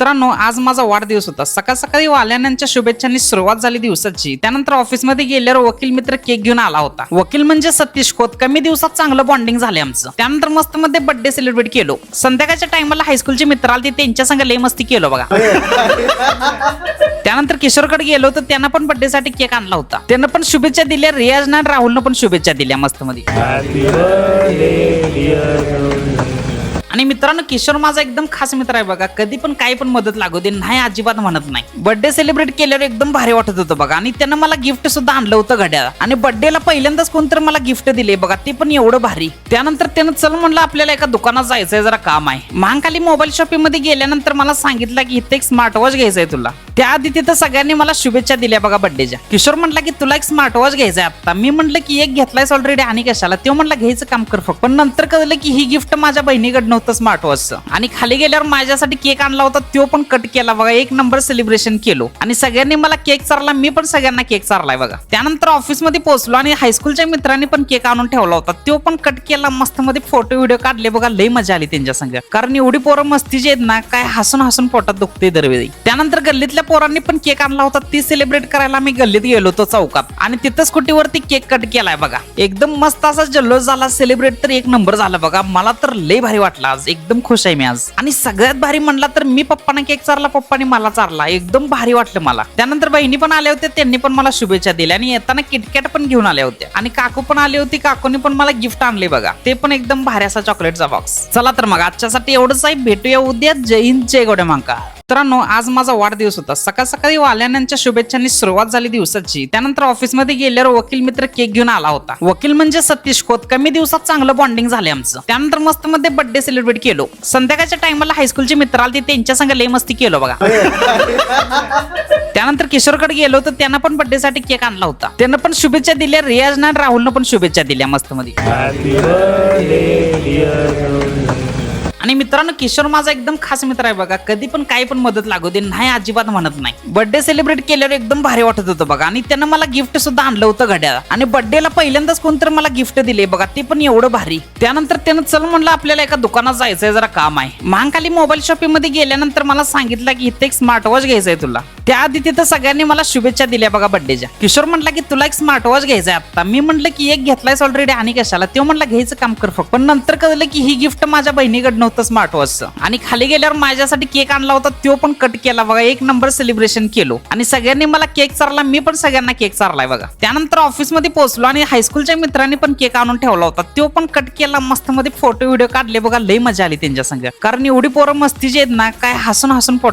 मित्रांनो आज माझा वाढदिवस होता. सकाळ सकाळी वाल्यांच्या शुभेच्छांनी सुरुवात झाली दिवसाची. त्यानंतर ऑफिसमध्ये गेल्यावर वकील मित्र केक घेऊन आला होता. वकील म्हणजे सतीश खोत. कमी दिवसात चांगलं बॉन्डिंग झाले आमचं. त्यानंतर मस्त मध्ये बर्थडे सेलिब्रेट केलो. संध्याकाळच्या टाइमला हायस्कूलचे मित्र आले त्यांच्या संग लय मस्ती केलो बघा. त्यानंतर किशोरकडे गेलो तर त्यांना पण बर्थडे साठी केक आणला होता. त्यानं पण शुभेच्छा दिल्या रियाज राहुलनं पण शुभेच्छा दिल्या मस्त मध्ये आणि मित्रांनो किशोर माझा एकदम खास मित्र आहे बघा. कधी पण काही पण मदत लागू दे नाही अजिबात म्हणत नाही. बर्थडे सेलिब्रेट केल्यावर एकदम भारी वाटत होतं बघा. आणि त्यानं मला गिफ्ट सुद्धा आणलं होतं घड्याला आणि बर्थडेला पहिल्यांदाच कोणतरी मला गिफ्ट दिले बघा. ते पण एवढं भारी. त्यानंतर त्यानं चल म्हणलं आपल्याला एका दुकानात जायचंय जरा काम आहे. महाकाली मोबाईल शॉपिंगमध्ये गेल्यानंतर मला सांगितलं की इथे एक स्मार्ट वॉच घ्यायचंय तुला. त्याआधी तिथं सगळ्यांनी मला शुभेच्छा दिल्या बघा बड्डेच्या किशोर म्हटला की तुला एक स्मार्ट वॉच घ्यायचंय आता मी म्हटलं की एक घेतलायस ऑलरेडी आणि कशाला? तो म्हटलं घ्यायचं काम कर फक्त. पण नंतर कळलं की ही गिफ्ट माझ्या बहिणीकडनं होतं स्मार्ट वॉचचं आणि खाली गेल्यावर माझ्यासाठी केक आणला होता तो पण कट केला बघा. एक नंबर सेलिब्रेशन केलो. आणि सगळ्यांनी मला केक चारला मी पण सगळ्यांना केक चारलाय बघा. त्यानंतर ऑफिसमध्ये पोहोचलो आणि हायस्कूलच्या मित्रांनी पण केक आणून ठेवला होता. तो पण कट केला मस्त मध्ये फोटो व्हिडिओ काढले बघा. लय मजा आली त्यांच्या संग. कारण एवढी पोरं मस्तीची आहेत ना काय हसून हसून पोटात दुखते दरवेळी. त्यानंतर गल्लीतल्या पोरांनी पण केक आणला होता ती सेलिब्रेट करायला मी गल्लीत गेलो होतो चौकात. आणि तिथं स्कूटीवरती केक कट केलाय बघा. एकदम मस्त असा जल्लोष झाला सेलिब्रेट तर एक नंबर झाला बघा. मला तर लय भारी वाटला आज एकदम खुश आहे मी आज. आणि सगळ्यात भारी म्हणला तर मी पप्पाने केक चारला पप्पाने मला चारला. एकदम भारी वाटलं मला. त्यानंतर बहिणी पण आल्या होत्या त्यांनी पण मला शुभेच्छा दिल्या. आणि येताना किटकॅट पण घेऊन आल्या होत्या. आणि काकू पण आली होती काकूने पण मला गिफ्ट आणले बघा. ते पण एकदम भारी असा चॉकलेटचा बॉक्स चला तर मग आजच्यासाठी एवढंच आहे. भेटूया उद्या. जय हिंद जय गोड्या मांका मित्रांनो आज माझा वाढदिवस होता. सकाळ सकाळी वाल्यांच्या शुभेच्छांनी सुरुवात झाली दिवसाची. त्यानंतर ऑफिसमध्ये गेल्यावर वकील मित्र केक घेऊन आला होता. वकील म्हणजे सतीश खोत. कमी दिवसात चांगलं बॉन्डिंग झाले आमचं. त्यानंतर मस्त मध्ये बर्थडे सेलिब्रेट केलो. संध्याकाळच्या टाइमला हायस्कूलचे मित्र आले. त्यांच्या संग लय मस्ती केलो बघा. त्यानंतर किशोरकडे गेलो तर त्यांना पण बर्थडे साठी केक आणला होता. त्यानं पण शुभेच्छा दिल्या. रियाज राहुलनं पण शुभेच्छा दिल्या मस्त मध्ये. आणि मित्रांनो किशोर माझा एकदम खास मित्र आहे बघा. कधी पण काही पण मदत लागू दे नाही अजिबात म्हणत नाही. बर्थडे सेलिब्रेट केल्यावर एकदम भारी वाटत होतं बघा. आणि त्यानं मला गिफ्ट सुद्धा आणलं होतं घड्याला आणि बर्थडेला पहिल्यांदाच कोणतरी मला गिफ्ट दिले बघा. ते पण एवढं भारी. त्यानंतर त्यानं चल म्हणलं आपल्याला एका दुकानात जायचंय जरा काम आहे. महाकाली मोबाईल शॉपिंगमध्ये गेल्यानंतर मला सांगितलं की इथे एक स्मार्ट वॉच घ्यायचंय तुला. त्याआधी तिथं सगळ्यांनी मला शुभेच्छा दिल्या बघा बड्डेच्या किशोर म्हटला की तुला एक स्मार्ट वॉच आहे आता मी म्हटलं की एक घेतलायस ऑलरेडी आणि कशाला? तो म्हटलं घ्यायचं काम कर फक्त. पण नंतर कळलं की ही गिफ्ट माझ्या बहिणीकडनं होतं स्मार्ट वॉचचं आणि खाली गेल्यावर माझ्यासाठी केक आणला होता तो पण कट केला बघा. एक नंबर सेलिब्रेशन केलो. आणि सगळ्यांनी मला केक चारला मी पण सगळ्यांना केक चारलाय बघा. त्यानंतर ऑफिसमध्ये पोहोचलो आणि हायस्कूलच्या मित्रांनी पण केक आणून ठेवला होता. तो पण कट केला मस्त मध्ये फोटो व्हिडिओ काढले बघा. लय मजा आली त्यांच्या संग. कारण एवढी पोरं मस्तीची आहेत ना काय हसून हसून पोट